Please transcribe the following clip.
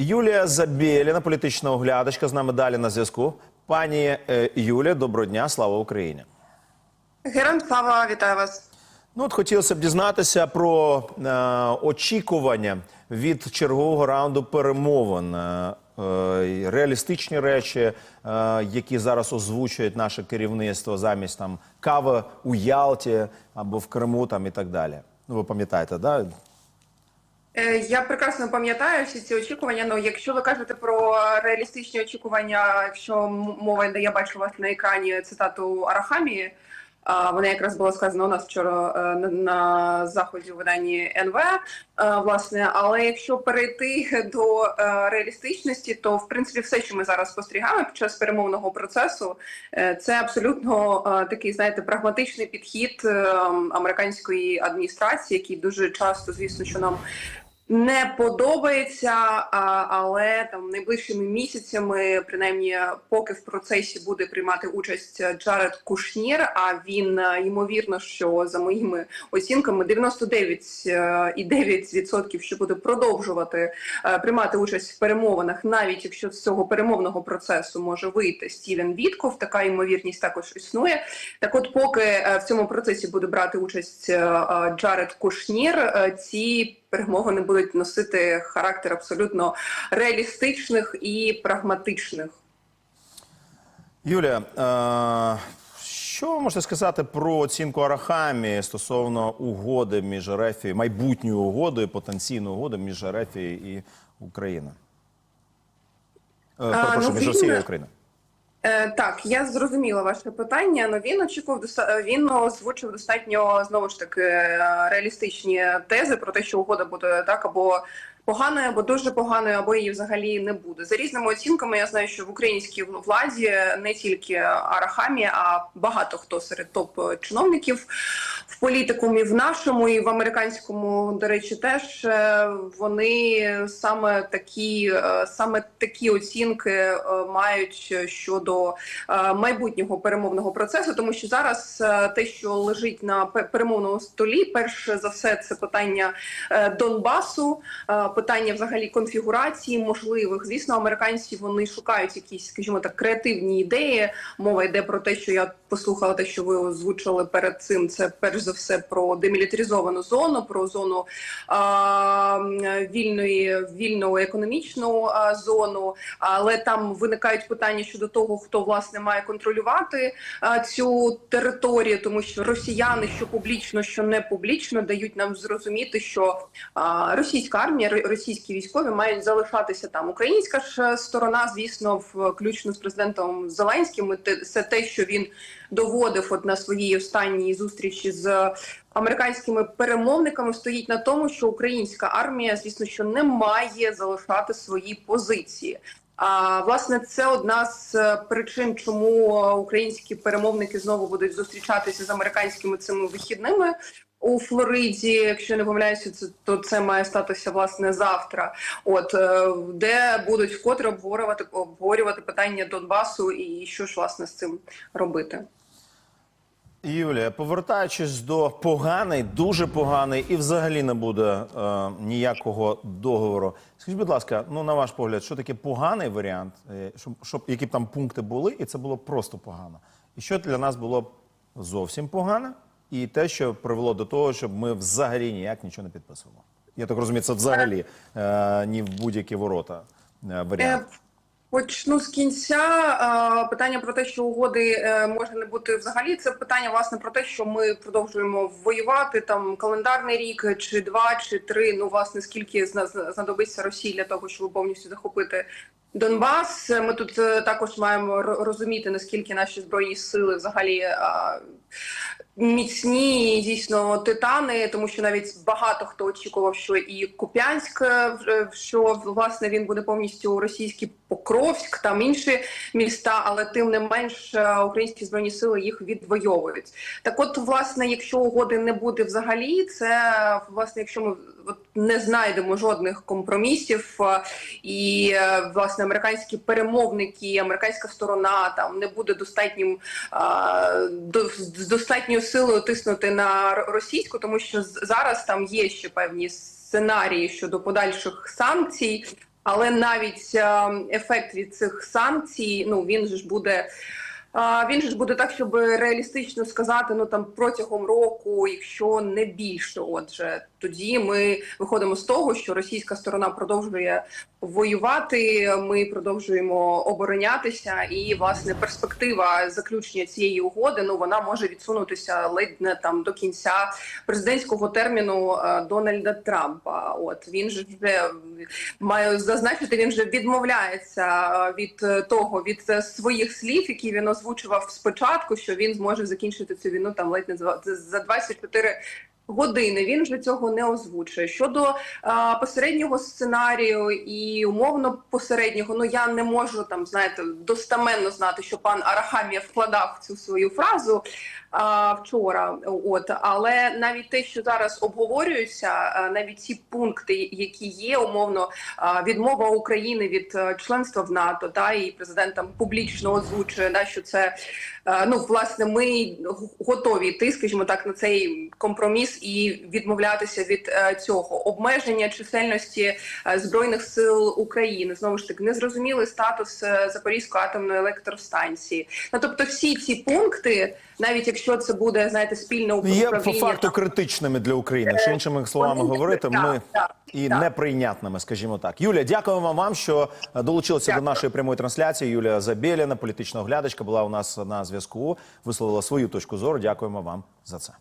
Юлія Забєліна, політична оглядачка, з нами далі на зв'язку. Пані е, Юлія, доброго дня, слава Україні. Героям слава, вітаю вас. Ну, от хотілося б дізнатися про е, очікування від чергового раунду перемовин. Е, е, реалістичні речі, е, які зараз озвучують наше керівництво замість там кави у Ялті або в Криму там і так далі. Ну, ви пам'ятаєте, да? Е, Я прекрасно пам'ятаю всі ці очікування. Ну, якщо ви кажете про реалістичні очікування, якщо мова йде, я бачу вас на екрані цитату Арахамії. Вона якраз була сказана у нас вчора е, на, заході у виданні НВ. е, Власне, але якщо перейти до реалістичності, то в принципі все, що ми зараз спостерігаємо під час перемовного процесу, це абсолютно такий, знаєте, прагматичний підхід американської адміністрації, який дуже часто, звісно, що нам не подобається, але там найближчими місяцями, принаймні, поки в процесі буде приймати участь Джаред Кушнір. А він е, ймовірно, що за моїми оцінками 99,9% що буде продовжувати е, приймати участь в перемовинах, навіть якщо з цього перемовного процесу може вийти Стівен Вітков. Така ймовірність також існує. Так, от, поки е, в цьому процесі буде брати участь е, е, Джаред Кушнір, е, ці перемовини будуть носити характер абсолютно реалістичних і прагматичних. Юлія, е, що ви можете сказати про оцінку Арахамі стосовно угоди між РФ, і- майбутньої угоди, потенційної угоди між РФ і Україною? Е, перепрошую, ну, між Росією і Україною. Е, так, я зрозуміла ваше питання. але він очікував доста- він озвучив достатньо знову ж таки е, реалістичні тези про те, що угода буде так або поганою, або дуже поганою, або її взагалі не буде. За різними оцінками, я знаю, що в українській владі не тільки Арахамі, а багато хто серед топ чиновників в політикумі, в нашому і в американському, до речі, теж е, вони саме такі, е, саме такі оцінки е, мають щодо майбутнього перемовного процесу, тому що зараз те, що лежить на пе- перемовному столі, перш за все, це питання Донбасу, питання взагалі конфігурації можливих. Звісно, американці вони шукають якісь, скажімо так, креативні ідеї. Мова йде про те, що я послухала те, що ви озвучили перед цим. Це перш за все про демілітаризовану зону, про зону а, вільної вільну економічну а, зону. Але там виникають питання щодо того, хто власне має контролювати а, цю територію, тому що росіяни, що публічно, що не публічно, дають нам зрозуміти, що а, російська армія, російські військові мають залишатися там. Українська ж сторона, звісно, включно з президентом Зеленським, це те, що він доводив от на своїй останній зустрічі з американськими перемовниками, стоїть на тому, що українська армія, звісно, що не має залишати свої позиції. А власне, це одна з е, причин, чому українські перемовники знову будуть зустрічатися з американськими цими вихідними у Флориді. Якщо не помиляюся, це то це має статися власне завтра. От е, де будуть вкотре обговорювати обговорювати питання Донбасу і що ж власне з цим робити. Юлія, повертаючись до поганий, дуже поганий, і взагалі не буде е, ніякого договору. Скажіть, будь ласка, ну на ваш погляд, що таке поганий варіант, е, щоб, щоб які б там пункти були, і це було просто погано. І що для нас було б зовсім погано, і те, що привело до того, щоб ми взагалі ніяк нічого не підписували. Я так розумію, це взагалі е, ні в будь-які ворота е, варіант. Почну з кінця. Питання про те, що угоди е, може не бути взагалі. Це питання власне про те, що ми продовжуємо воювати там календарний рік, чи два, чи три. Ну власне скільки зна- зна- знадобиться Росії для того, щоб повністю захопити Донбас. Ми тут е, також маємо розуміти наскільки наші збройні сили взагалі. Е, Міцні дійсно титани, тому що навіть багато хто очікував, що і Куп'янськ, е, що власне він буде повністю російський Покровськ, там інші міста, але тим не менш е, українські збройні сили їх відвоюють. Так, от, власне, якщо угоди не буде взагалі, це власне, якщо ми от, не знайдемо жодних компромісів, е, і е, власне американські перемовники, американська сторона там не буде достатнім до, з достатньою силою тиснути на російську, тому що зараз там є ще певні сценарії щодо подальших санкцій. Але навіть е, ефект від цих санкцій, ну він ж буде. Він ж буде так, щоб реалістично сказати, ну там протягом року, якщо не більше, отже, тоді ми виходимо з того, що російська сторона продовжує воювати. Ми продовжуємо оборонятися, і власне перспектива заключення цієї угоди ну вона може відсунутися ледь не там до кінця президентського терміну е, Дональда Трампа. От він же вже маю зазначити, він вже відмовляється е, від е, того від своїх слів, які він озвучував спочатку, що він зможе закінчити цю війну там ледь не за 24 години. Він вже цього не озвучує. Щодо а, посереднього сценарію і умовно посереднього, ну я не можу там знаєте достаменно знати, що пан Арахамія вкладав цю свою фразу а, вчора. От але навіть те, що зараз обговорюється, а, навіть ці пункти, які є, умовно а, відмова України від е, членства в НАТО, та і президент там публічно озвучує, да, що це е, ну власне ми готові йти, скажімо так, на цей компроміс і відмовлятися від е, цього обмеження чисельності е, збройних сил України. Знову ж таки, незрозумілий статус е, Запорізької атомної електростанції. Ну тобто, всі ці пункти, навіть якщо це буде знаєте спільне Є по факту критичними для України. Якщо іншими словами вони- говорити, так, ми так, і так. неприйнятними, скажімо так. Юля, дякуємо вам, що долучилися Дякую. до нашої прямої трансляції. Юлія Забєліна, політична оглядачка, була у нас на зв'язку. Висловила свою точку зору. Дякуємо вам за це.